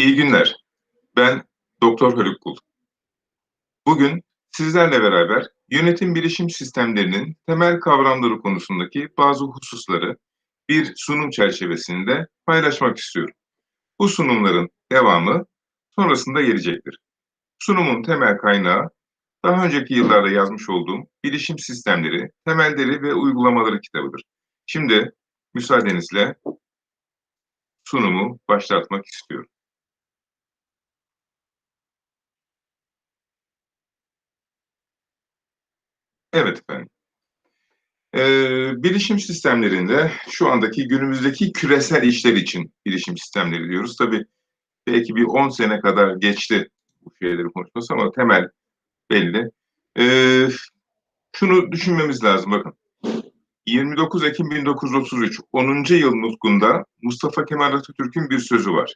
İyi günler. Ben Doktor Haluk Kul. Bugün sizlerle beraber yönetim bilişim sistemlerinin temel kavramları konusundaki bazı hususları bir sunum çerçevesinde paylaşmak istiyorum. Bu sunumların devamı sonrasında gelecektir. Sunumun temel kaynağı daha önceki yıllarda yazmış olduğum Bilişim Sistemleri, Temelleri ve Uygulamaları kitabıdır. Şimdi müsaadenizle sunumu başlatmak istiyorum. Evet efendim. Ee, bilişim sistemlerinde şu andaki günümüzdeki küresel işler için bilişim sistemleri diyoruz. Tabii belki bir 10 sene kadar geçti bu şeyleri konuşması ama temel belli. Ee, şunu düşünmemiz lazım bakın. 29 Ekim 1933 10. yıl nutkunda Mustafa Kemal Atatürk'ün bir sözü var.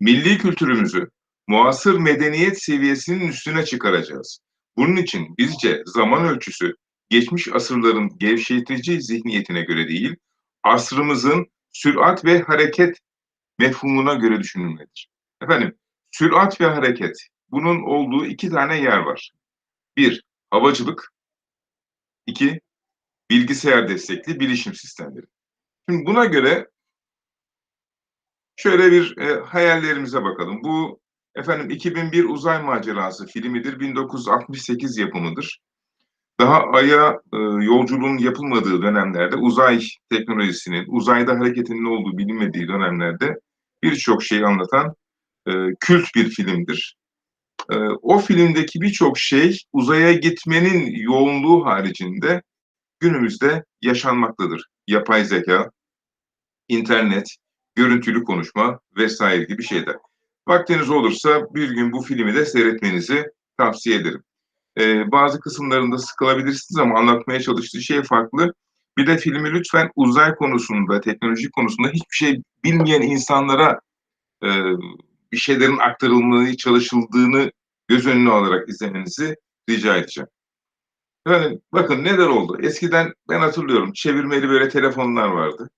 Milli kültürümüzü muasır medeniyet seviyesinin üstüne çıkaracağız. Bunun için bizce zaman ölçüsü geçmiş asırların gevşetici zihniyetine göre değil, asrımızın sürat ve hareket mefhumuna göre düşünülmelidir. Efendim, sürat ve hareket, bunun olduğu iki tane yer var. Bir, havacılık. iki bilgisayar destekli bilişim sistemleri. Şimdi buna göre şöyle bir e, hayallerimize bakalım. Bu efendim 2001 Uzay Macerası filmidir. 1968 yapımıdır. Daha Ay'a e, yolculuğun yapılmadığı dönemlerde uzay teknolojisinin, uzayda hareketinin olduğu bilinmediği dönemlerde birçok şeyi anlatan e, kült bir filmdir. E, o filmdeki birçok şey uzaya gitmenin yoğunluğu haricinde günümüzde yaşanmaktadır. Yapay zeka, internet, görüntülü konuşma vesaire gibi şeyler. Vaktiniz olursa bir gün bu filmi de seyretmenizi tavsiye ederim. Ee, bazı kısımlarında sıkılabilirsiniz ama anlatmaya çalıştığı şey farklı. Bir de filmi lütfen uzay konusunda, teknoloji konusunda hiçbir şey bilmeyen insanlara e, bir şeylerin aktarılmaya çalışıldığını göz önüne alarak izlemenizi rica edeceğim. Yani bakın neler oldu. Eskiden ben hatırlıyorum çevirmeli böyle telefonlar vardı.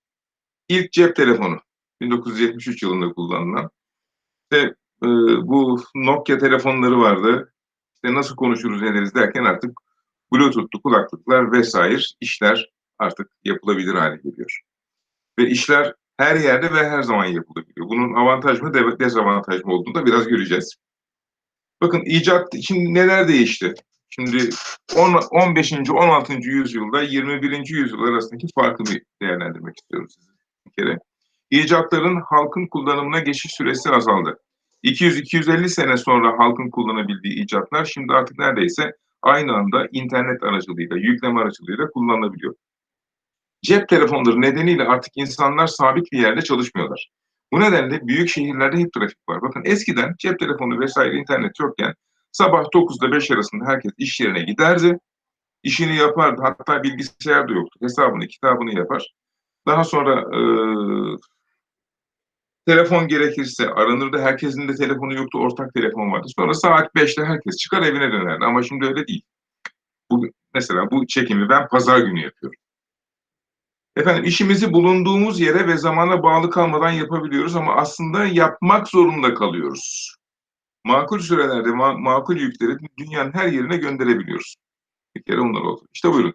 İlk cep telefonu 1973 yılında kullanılan. İşte e, bu Nokia telefonları vardı. İşte nasıl konuşuruz ederiz derken artık Bluetooth'lu kulaklıklar vesaire işler artık yapılabilir hale geliyor. Ve işler her yerde ve her zaman yapılabiliyor. Bunun avantaj mı dezavantaj mı olduğunu da biraz göreceğiz. Bakın icat için neler değişti? Şimdi 10, 15. 16. yüzyılda 21. yüzyıl arasındaki farkı bir değerlendirmek istiyorum size bir kere. İcatların halkın kullanımına geçiş süresi azaldı. 200-250 sene sonra halkın kullanabildiği icatlar şimdi artık neredeyse aynı anda internet aracılığıyla, yükleme aracılığıyla kullanılabiliyor. Cep telefonları nedeniyle artık insanlar sabit bir yerde çalışmıyorlar. Bu nedenle büyük şehirlerde hep trafik var. Bakın eskiden cep telefonu vesaire internet yokken sabah 9'da 5 arasında herkes iş yerine giderdi. İşini yapardı. Hatta bilgisayar da yoktu. Hesabını, kitabını yapar. Daha sonra e, telefon gerekirse aranırdı. Herkesin de telefonu yoktu. Ortak telefon vardı. Sonra saat 5'te herkes çıkar evine dönerdi. Ama şimdi öyle değil. Bu, mesela bu çekimi ben pazar günü yapıyorum. Efendim işimizi bulunduğumuz yere ve zamana bağlı kalmadan yapabiliyoruz ama aslında yapmak zorunda kalıyoruz. Makul sürelerde ma makul yükleri dünyanın her yerine gönderebiliyoruz. Bir kere onlar oldu. İşte buyurun.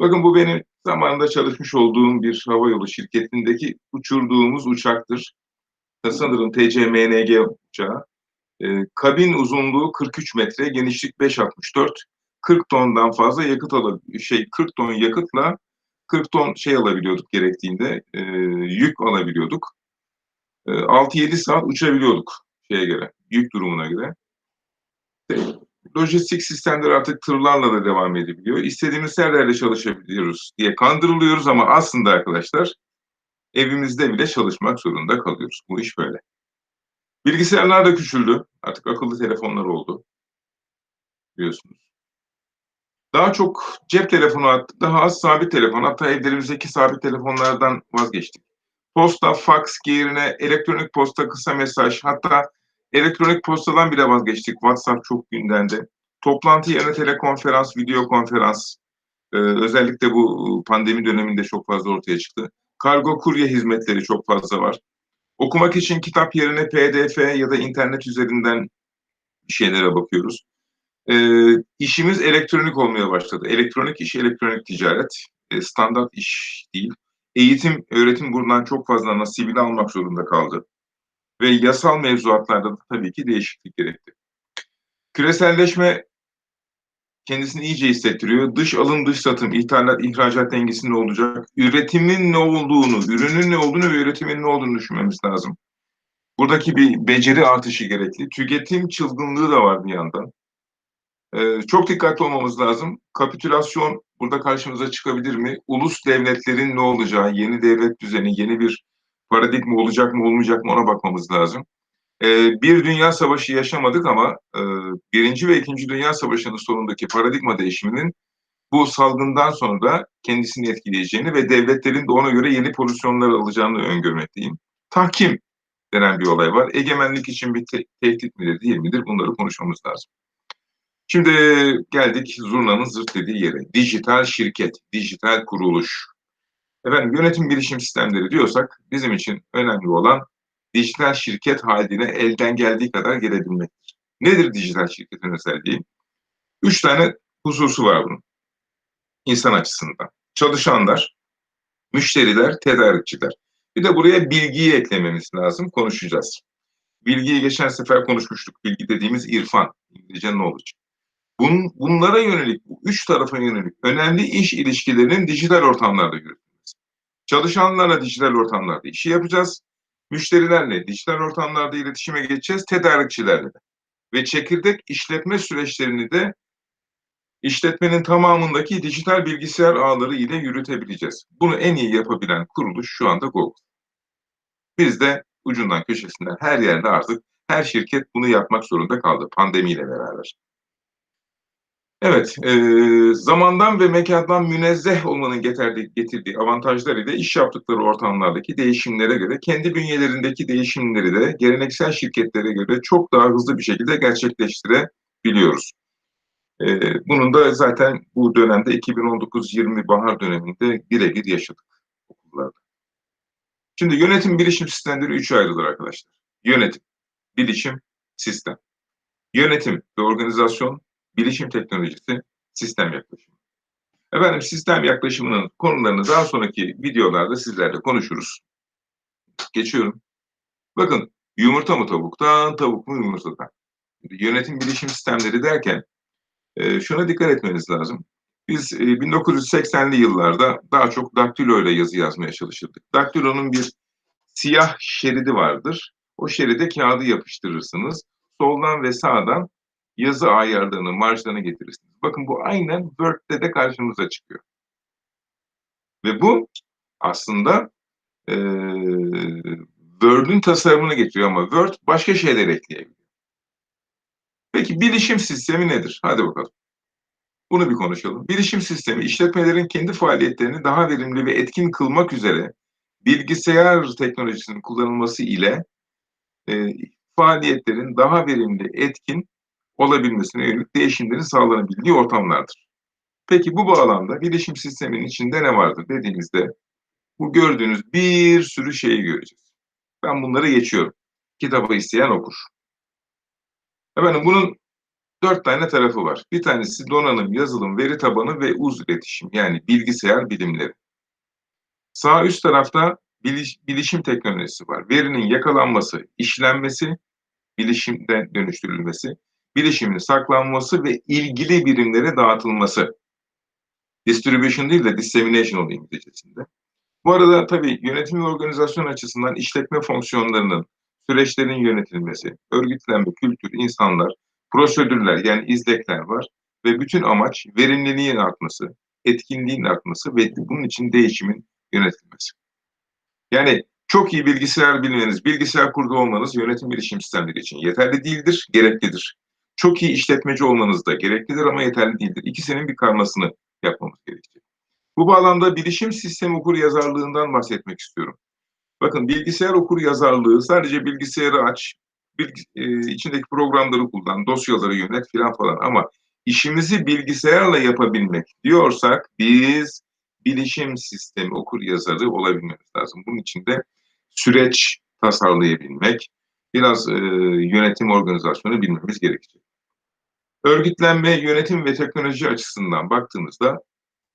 Bakın bu benim zamanında çalışmış olduğum bir havayolu şirketindeki uçurduğumuz uçaktır. Sanırım TCMNG uçağı. E, kabin uzunluğu 43 metre, genişlik 5.64. 40 tondan fazla yakıt alabiliyor. Şey 40 ton yakıtla 40 ton şey alabiliyorduk gerektiğinde, e, yük alabiliyorduk. E, 6-7 saat uçabiliyorduk şeye göre, yük durumuna göre. İşte, lojistik sistemler artık tırlarla da devam edebiliyor. İstediğimiz her yerde çalışabiliyoruz diye kandırılıyoruz ama aslında arkadaşlar evimizde bile çalışmak zorunda kalıyoruz. Bu iş böyle. Bilgisayarlar da küçüldü. Artık akıllı telefonlar oldu. Biliyorsunuz. Daha çok cep telefonu, daha az sabit telefon. Hatta evlerimizdeki sabit telefonlardan vazgeçtik. Posta, fax yerine elektronik posta, kısa mesaj, hatta elektronik postadan bile vazgeçtik. WhatsApp çok gündemde. Toplantı yerine telekonferans, video konferans, ee, özellikle bu pandemi döneminde çok fazla ortaya çıktı. Kargo kurye hizmetleri çok fazla var. Okumak için kitap yerine PDF ya da internet üzerinden şeylere bakıyoruz. E, işimiz elektronik olmaya başladı. Elektronik iş, elektronik ticaret. E, standart iş değil. Eğitim, öğretim buradan çok fazla nasibini almak zorunda kaldı. Ve yasal mevzuatlarda da tabii ki değişiklik gerekti. Küreselleşme kendisini iyice hissettiriyor. Dış alım, dış satım, ithalat, ihracat dengesinde olacak. Üretimin ne olduğunu, ürünün ne olduğunu ve üretimin ne olduğunu düşünmemiz lazım. Buradaki bir beceri artışı gerekli. Tüketim çılgınlığı da var bir yandan. Ee, çok dikkatli olmamız lazım. Kapitülasyon burada karşımıza çıkabilir mi? Ulus devletlerin ne olacağı, yeni devlet düzeni, yeni bir paradigma olacak mı olmayacak mı ona bakmamız lazım. Ee, bir dünya savaşı yaşamadık ama e, birinci ve ikinci dünya savaşının sonundaki paradigma değişiminin bu salgından sonra kendisini etkileyeceğini ve devletlerin de ona göre yeni pozisyonlar alacağını öngörmekteyim. Tahkim denen bir olay var. Egemenlik için bir te- tehdit midir değil midir bunları konuşmamız lazım. Şimdi geldik zurnanın zırt dediği yere. Dijital şirket, dijital kuruluş. Efendim yönetim bilişim sistemleri diyorsak bizim için önemli olan dijital şirket haline elden geldiği kadar gelebilmektir. Nedir dijital şirketin özelliği? Üç tane hususu var bunun. İnsan açısından. Çalışanlar, müşteriler, tedarikçiler. Bir de buraya bilgiyi eklememiz lazım, konuşacağız. Bilgiyi geçen sefer konuşmuştuk. Bilgi dediğimiz irfan, İngilizce knowledge. Bun, bunlara yönelik, bu üç tarafa yönelik önemli iş ilişkilerinin dijital ortamlarda yürütülmesi. Çalışanlarla dijital ortamlarda işi yapacağız. Müşterilerle dijital ortamlarda iletişime geçeceğiz, tedarikçilerle. Ve çekirdek işletme süreçlerini de işletmenin tamamındaki dijital bilgisayar ağları ile yürütebileceğiz. Bunu en iyi yapabilen kuruluş şu anda Google. Biz de ucundan köşesinden her yerde artık her şirket bunu yapmak zorunda kaldı pandemiyle beraber. Evet, e, zamandan ve mekandan münezzeh olmanın getirdiği, getirdiği avantajlar ile iş yaptıkları ortamlardaki değişimlere göre kendi bünyelerindeki değişimleri de geleneksel şirketlere göre çok daha hızlı bir şekilde gerçekleştirebiliyoruz. E, bunun da zaten bu dönemde 2019-20 bahar döneminde birebir yaşadık okullarda. Şimdi yönetim bilişim sistemleri üçe ayrılır arkadaşlar. Yönetim, bilişim, sistem. Yönetim ve organizasyon, bilişim teknolojisi, sistem yaklaşımı. Efendim sistem yaklaşımının konularını daha sonraki videolarda sizlerle konuşuruz. Geçiyorum. Bakın yumurta mı tavuktan, tavuk mu yumurtadan? Yönetim bilişim sistemleri derken e, şuna dikkat etmeniz lazım. Biz e, 1980'li yıllarda daha çok daktilo ile yazı yazmaya çalışırdık. Daktilonun bir siyah şeridi vardır. O şeride kağıdı yapıştırırsınız. Soldan ve sağdan yazı ayarlarını, marjlarını getirirsiniz. Bakın bu aynen Word'de de karşımıza çıkıyor. Ve bu aslında e, Word'ün tasarımını getiriyor ama Word başka şeyler ekleyebiliyor. Peki bilişim sistemi nedir? Hadi bakalım. Bunu bir konuşalım. Bilişim sistemi işletmelerin kendi faaliyetlerini daha verimli ve etkin kılmak üzere bilgisayar teknolojisinin kullanılması ile e, faaliyetlerin daha verimli, etkin olabilmesine yönelik değişimlerin sağlanabildiği ortamlardır. Peki bu bağlamda bilişim sisteminin içinde ne vardır dediğimizde bu gördüğünüz bir sürü şeyi göreceğiz. Ben bunları geçiyorum. Kitabı isteyen okur. Efendim bunun dört tane tarafı var. Bir tanesi donanım, yazılım, veri tabanı ve uz iletişim yani bilgisayar bilimleri. Sağ üst tarafta biliş, bilişim teknolojisi var. Verinin yakalanması, işlenmesi, bilişimden dönüştürülmesi, bilişimin saklanması ve ilgili birimlere dağıtılması. Distribution değil de dissemination oluyor İngilizcesinde. Bu arada tabii yönetim ve organizasyon açısından işletme fonksiyonlarının, süreçlerin yönetilmesi, örgütlenme, kültür, insanlar, prosedürler yani izlekler var ve bütün amaç verimliliğin artması, etkinliğin artması ve bunun için değişimin yönetilmesi. Yani çok iyi bilgisayar bilmeniz, bilgisayar kurdu olmanız yönetim bilişim sistemleri için yeterli değildir, gereklidir. Çok iyi işletmeci olmanız da gereklidir ama yeterli değildir. İkisinin bir karmasını yapmamız gerekecek. Bu bağlamda bilişim sistemi okur yazarlığından bahsetmek istiyorum. Bakın bilgisayar okur yazarlığı sadece bilgisayarı aç, bilgi, e, içindeki programları kullan, dosyaları yönet filan falan ama işimizi bilgisayarla yapabilmek diyorsak biz bilişim sistemi okur yazarı olabilmemiz lazım. Bunun için de süreç tasarlayabilmek, biraz e, yönetim organizasyonu bilmemiz gerekecek. Örgütlenme, yönetim ve teknoloji açısından baktığımızda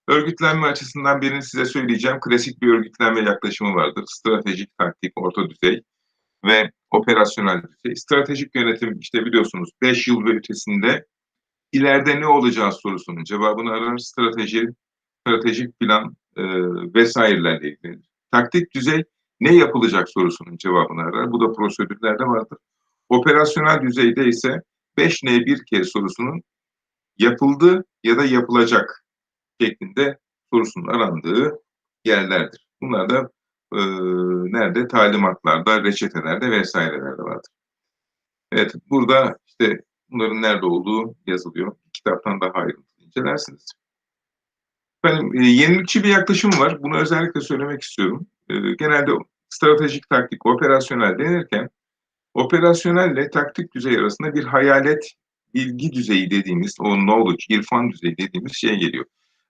örgütlenme açısından birini size söyleyeceğim. Klasik bir örgütlenme yaklaşımı vardır. Stratejik, taktik, orta düzey ve operasyonel düzey. Stratejik yönetim işte biliyorsunuz 5 yıl ve ötesinde ileride ne olacağı sorusunun cevabını arar. Strateji, stratejik plan e, vesairelerle ilgili. Taktik düzey ne yapılacak sorusunun cevabını arar. Bu da prosedürlerde vardır. Operasyonel düzeyde ise 5N bir kez sorusunun yapıldı ya da yapılacak şeklinde sorusunun arandığı yerlerdir. Bunlar da e, nerede? Talimatlarda, reçetelerde vesairelerde vardır. Evet, burada işte bunların nerede olduğu yazılıyor. Kitaptan daha ayrıntılı incelersiniz. Benim e, yenilikçi bir yaklaşım var. Bunu özellikle söylemek istiyorum. E, genelde stratejik taktik, operasyonel denirken operasyonelle taktik düzey arasında bir hayalet bilgi düzeyi dediğimiz, o knowledge, irfan düzeyi dediğimiz şey geliyor.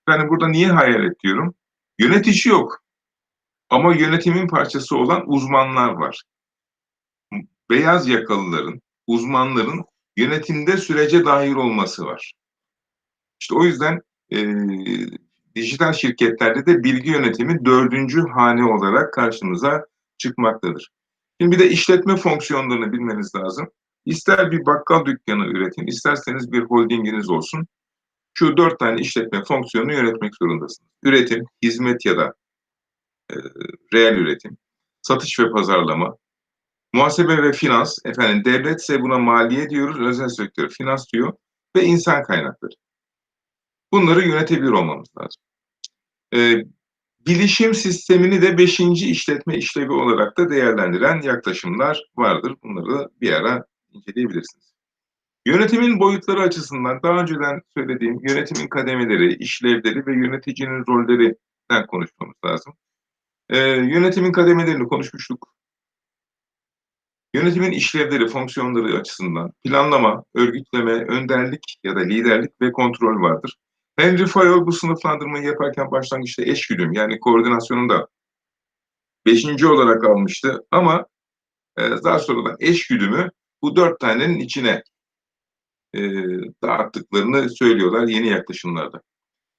Yani burada niye hayalet diyorum? Yönetici yok. Ama yönetimin parçası olan uzmanlar var. Beyaz yakalıların, uzmanların yönetimde sürece dahil olması var. İşte o yüzden e, dijital şirketlerde de bilgi yönetimi dördüncü hane olarak karşımıza çıkmaktadır. Şimdi bir de işletme fonksiyonlarını bilmeniz lazım. İster bir bakkal dükkanı üretin, isterseniz bir holdinginiz olsun. Şu dört tane işletme fonksiyonunu yönetmek zorundasınız. Üretim, hizmet ya da e, reel üretim, satış ve pazarlama, muhasebe ve finans, efendim devletse buna maliye diyoruz, özel sektör finans diyor ve insan kaynakları. Bunları yönetebilir olmamız lazım. E, bilişim sistemini de beşinci işletme işlevi olarak da değerlendiren yaklaşımlar vardır. Bunları bir ara inceleyebilirsiniz. Yönetimin boyutları açısından daha önceden söylediğim yönetimin kademeleri, işlevleri ve yöneticinin rollerinden konuşmamız lazım. Ee, yönetimin kademelerini konuşmuştuk. Yönetimin işlevleri, fonksiyonları açısından planlama, örgütleme, önderlik ya da liderlik ve kontrol vardır. Henry Fayol bu sınıflandırmayı yaparken başlangıçta eşgüdüm yani koordinasyonun da beşinci olarak almıştı ama e, daha sonradan eşgüdümü bu dört tanenin içine e, dağıttıklarını söylüyorlar yeni yaklaşımlarda.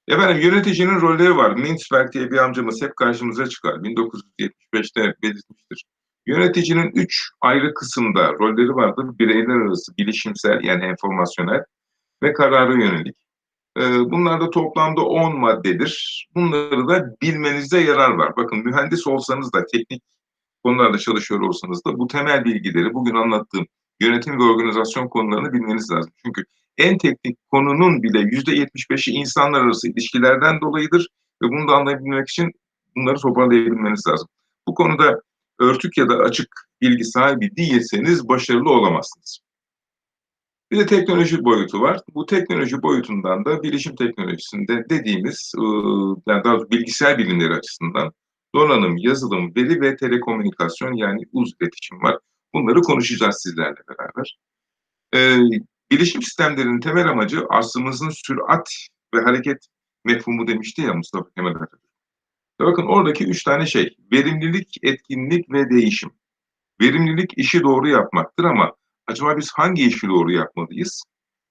Efendim yöneticinin rolleri var. Mintzberg diye bir amcamız hep karşımıza çıkar. 1975'te belirtmiştir. Yöneticinin üç ayrı kısımda rolleri vardır. Bireyler arası bilişimsel yani enformasyonel ve kararı yönelik. Bunlar da toplamda 10 maddedir. Bunları da bilmenizde yarar var. Bakın mühendis olsanız da teknik konularda çalışıyor olsanız da bu temel bilgileri bugün anlattığım yönetim ve organizasyon konularını bilmeniz lazım. Çünkü en teknik konunun bile yüzde 75'i insanlar arası ilişkilerden dolayıdır ve bunu da anlayabilmek için bunları toparlayabilmeniz lazım. Bu konuda örtük ya da açık bilgi sahibi değilseniz başarılı olamazsınız. Bir de teknoloji boyutu var. Bu teknoloji boyutundan da bilişim teknolojisinde dediğimiz yani daha bilgisayar bilimleri açısından donanım, yazılım, veri ve telekomünikasyon yani uz iletişim var. Bunları konuşacağız sizlerle beraber. Ee, bilişim sistemlerinin temel amacı aslımızın sürat ve hareket mefhumu demişti ya Mustafa Kemal Atatürk. Bakın oradaki üç tane şey. Verimlilik, etkinlik ve değişim. Verimlilik işi doğru yapmaktır ama acaba biz hangi işi doğru yapmalıyız?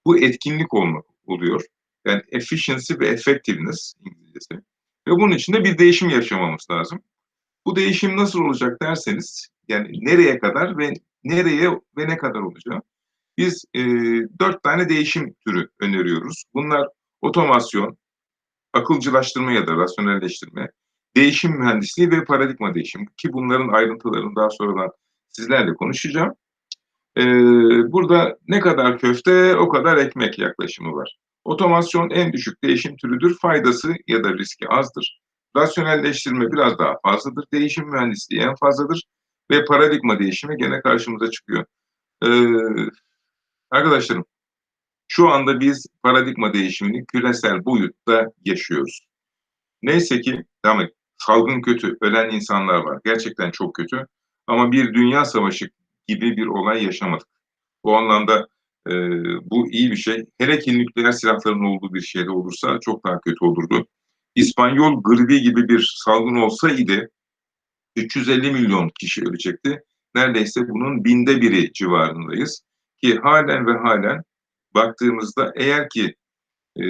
Bu etkinlik olmak oluyor. Yani efficiency ve effectiveness İngilizcesi. Ve bunun için de bir değişim yaşamamız lazım. Bu değişim nasıl olacak derseniz, yani nereye kadar ve nereye ve ne kadar olacak? Biz e, dört tane değişim türü öneriyoruz. Bunlar otomasyon, akılcılaştırma ya da rasyonelleştirme, değişim mühendisliği ve paradigma değişimi ki bunların ayrıntılarını daha sonradan sizlerle konuşacağım. Ee, burada ne kadar köfte o kadar ekmek yaklaşımı var. Otomasyon en düşük değişim türüdür. Faydası ya da riski azdır. Rasyonelleştirme biraz daha fazladır. Değişim mühendisliği en fazladır. Ve paradigma değişimi gene karşımıza çıkıyor. Ee, arkadaşlarım, şu anda biz paradigma değişimini küresel boyutta yaşıyoruz. Neyse ki, devam et, salgın kötü, ölen insanlar var. Gerçekten çok kötü. Ama bir dünya savaşı gibi bir olay yaşamadık. Bu anlamda e, bu iyi bir şey. Hele ki nükleer silahların olduğu bir şeyde olursa çok daha kötü olurdu. İspanyol gribi gibi bir salgın olsaydı 350 milyon kişi ölecekti. neredeyse bunun binde biri civarındayız. Ki halen ve halen baktığımızda eğer ki e,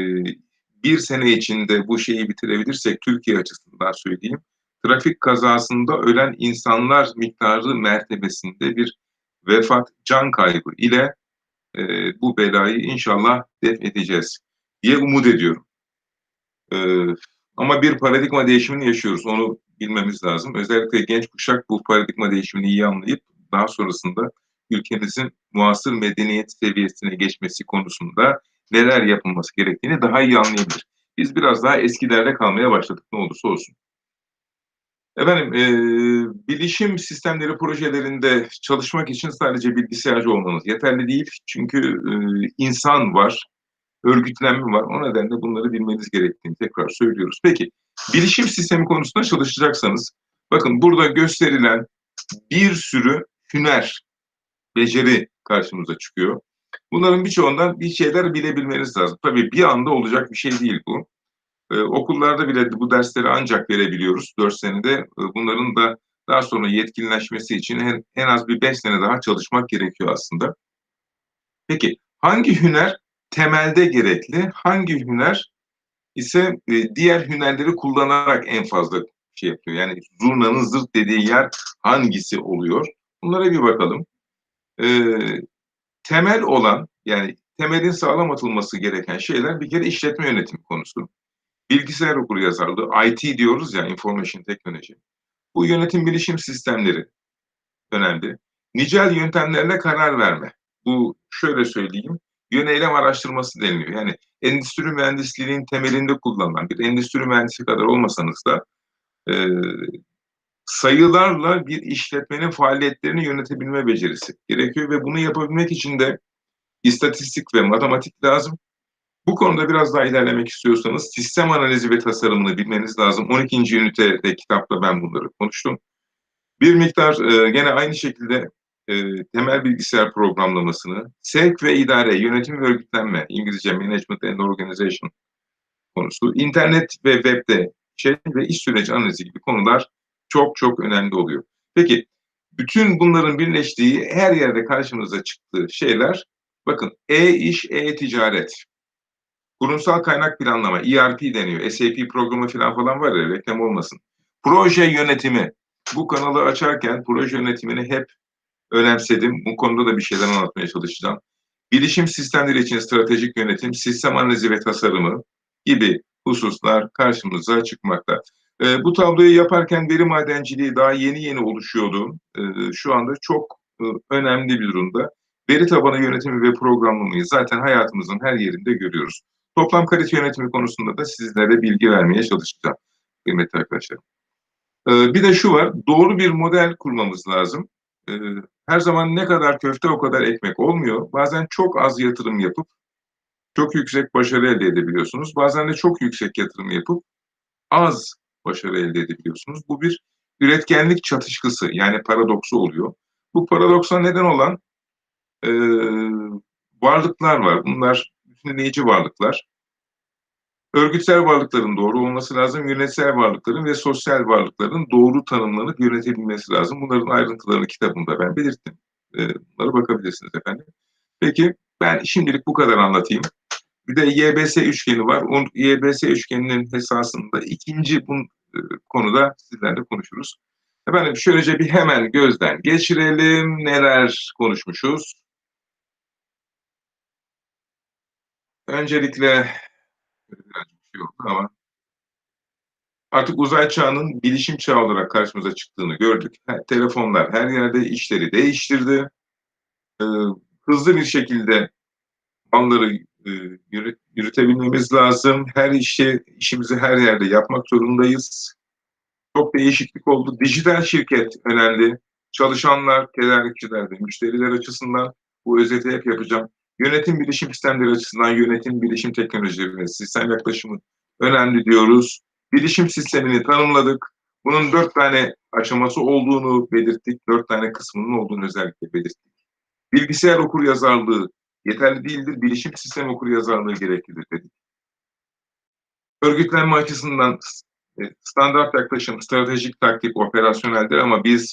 bir sene içinde bu şeyi bitirebilirsek Türkiye açısından söyleyeyim, trafik kazasında ölen insanlar miktarı mertebesinde bir vefat, can kaybı ile e, bu belayı inşallah def edeceğiz diye umut ediyorum. E, ama bir paradigma değişimini yaşıyoruz. Onu bilmemiz lazım. Özellikle genç kuşak bu paradigma değişimini iyi anlayıp daha sonrasında ülkemizin muasır medeniyet seviyesine geçmesi konusunda neler yapılması gerektiğini daha iyi anlayabilir. Biz biraz daha eskilerde kalmaya başladık ne olursa olsun. Efendim, e, bilişim sistemleri projelerinde çalışmak için sadece bilgisayarcı olmanız yeterli değil. Çünkü e, insan var, örgütlenme var. O nedenle bunları bilmeniz gerektiğini tekrar söylüyoruz. Peki, bilişim sistemi konusunda çalışacaksanız, bakın burada gösterilen bir sürü hüner, beceri karşımıza çıkıyor. Bunların birçoğundan bir şeyler bilebilmeniz lazım. Tabii bir anda olacak bir şey değil bu. Ee, okullarda bile bu dersleri ancak verebiliyoruz 4 senede. Ee, bunların da daha sonra yetkinleşmesi için en, en az bir 5 sene daha çalışmak gerekiyor aslında. Peki hangi hüner temelde gerekli, hangi hüner ise e, diğer hünerleri kullanarak en fazla şey yapıyor. Yani zurnanın zırt dediği yer hangisi oluyor? Bunlara bir bakalım. Ee, temel olan yani temelin sağlam atılması gereken şeyler bir kere işletme yönetimi konusu. Bilgisayar okuru yazarlığı, IT diyoruz ya, information teknoloji. Bu yönetim bilişim sistemleri önemli. Nicel yöntemlerle karar verme. Bu şöyle söyleyeyim, yöneylem araştırması deniliyor. Yani endüstri mühendisliğinin temelinde kullanılan bir endüstri mühendisi kadar olmasanız da e, sayılarla bir işletmenin faaliyetlerini yönetebilme becerisi gerekiyor ve bunu yapabilmek için de istatistik ve matematik lazım. Bu konuda biraz daha ilerlemek istiyorsanız sistem analizi ve tasarımını bilmeniz lazım. 12. ünitede kitapta ben bunları konuştum. Bir miktar e, gene aynı şekilde e, temel bilgisayar programlamasını, sevk ve idare, yönetim ve örgütlenme, İngilizce Management and Organization konusu, internet ve webde şey ve iş süreci analizi gibi konular çok çok önemli oluyor. Peki bütün bunların birleştiği her yerde karşımıza çıktığı şeyler bakın e-iş, e-ticaret, kurumsal kaynak planlama, ERP deniyor, SAP programı falan falan var ya reklam olmasın. Proje yönetimi, bu kanalı açarken proje yönetimini hep önemsedim. Bu konuda da bir şeyler anlatmaya çalışacağım. Bilişim sistemleri için stratejik yönetim, sistem analizi ve tasarımı gibi hususlar karşımıza çıkmakta. E, bu tabloyu yaparken veri madenciliği daha yeni yeni oluşuyordu. E, şu anda çok e, önemli bir durumda. Veri tabanı yönetimi ve programlamayı zaten hayatımızın her yerinde görüyoruz. Toplam kalite yönetimi konusunda da sizlere bilgi vermeye çalışacağım kıymetli arkadaşlar. E, bir de şu var, doğru bir model kurmamız lazım. E, her zaman ne kadar köfte o kadar ekmek olmuyor. Bazen çok az yatırım yapıp çok yüksek başarı elde edebiliyorsunuz. Bazen de çok yüksek yatırım yapıp az başarı elde edebiliyorsunuz. Bu bir üretkenlik çatışkısı yani paradoksu oluyor. Bu paradoksa neden olan e, varlıklar var. Bunlar bütünleyici varlıklar. Örgütsel varlıkların doğru olması lazım, yönetsel varlıkların ve sosyal varlıkların doğru tanımlanıp yönetilmesi lazım. Bunların ayrıntılarını kitabımda ben belirttim. E, bunlara bakabilirsiniz efendim. Peki ben şimdilik bu kadar anlatayım. Bir de YBS üçgeni var. O YBS üçgeninin esasında ikinci bu e, konuda sizlerle konuşuruz. Efendim şöylece bir hemen gözden geçirelim. Neler konuşmuşuz? Öncelikle birazcık şey oldu ama artık uzay çağının bilişim çağı olarak karşımıza çıktığını gördük. Telefonlar her yerde işleri değiştirdi. Ee, hızlı bir şekilde malları e, yürütebilmemiz lazım. Her işi, işimizi her yerde yapmak zorundayız. Çok değişiklik oldu. Dijital şirket önemli. Çalışanlar, tedarikçiler ve müşteriler açısından bu özeti hep yapacağım. Yönetim bilişim sistemleri açısından yönetim bilişim teknolojileri ve sistem yaklaşımı önemli diyoruz. Bilişim sistemini tanımladık. Bunun dört tane aşaması olduğunu belirttik. Dört tane kısmının olduğunu özellikle belirttik. Bilgisayar okur yazarlığı yeterli değildir. Bilişim sistem okur yazarlığı gereklidir dedik. Örgütlenme açısından e, standart yaklaşım, stratejik taktik, operasyoneldir ama biz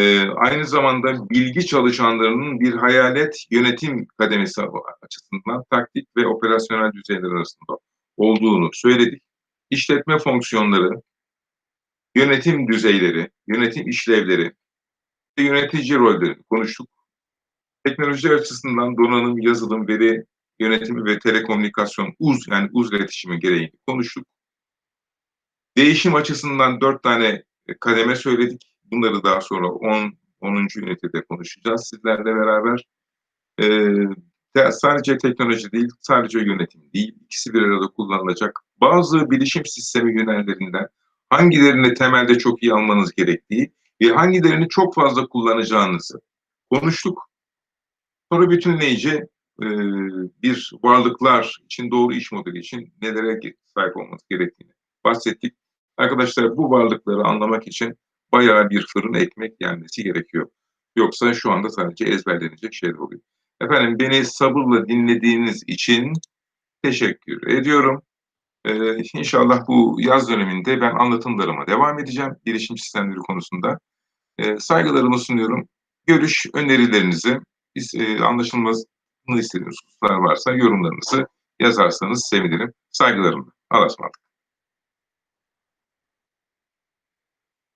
Ee, aynı zamanda bilgi çalışanlarının bir hayalet yönetim kademesi açısından taktik ve operasyonel düzeyler arasında olduğunu söyledik. İşletme fonksiyonları, yönetim düzeyleri, yönetim işlevleri yönetici rolleri konuştuk. Teknoloji açısından donanım, yazılım, veri yönetimi ve telekomünikasyon, uz yani uz iletişimi gereğini konuştuk. Değişim açısından dört tane kademe söyledik. Bunları daha sonra 10. 10. ünitede konuşacağız sizlerle beraber. Ee, sadece teknoloji değil, sadece yönetim değil, ikisi bir arada kullanılacak. Bazı bilişim sistemi yönellerinden hangilerini temelde çok iyi almanız gerektiği ve hangilerini çok fazla kullanacağınızı konuştuk. Sonra bütünleyici e, bir varlıklar için doğru iş modeli için nelere sahip olması gerektiğini bahsettik. Arkadaşlar bu varlıkları anlamak için bayağı bir fırın ekmek yenmesi gerekiyor. Yoksa şu anda sadece ezberlenecek şeyler oluyor. Efendim beni sabırla dinlediğiniz için teşekkür ediyorum. Ee, inşallah bu yaz döneminde ben anlatımlarıma devam edeceğim gelişim sistemleri konusunda. Ee, saygılarımı sunuyorum. Görüş önerilerinizi, e, anlaşılmazını istediğiniz hususlar varsa yorumlarınızı yazarsanız sevinirim. Saygılarımla. Allah'a ısmarladık.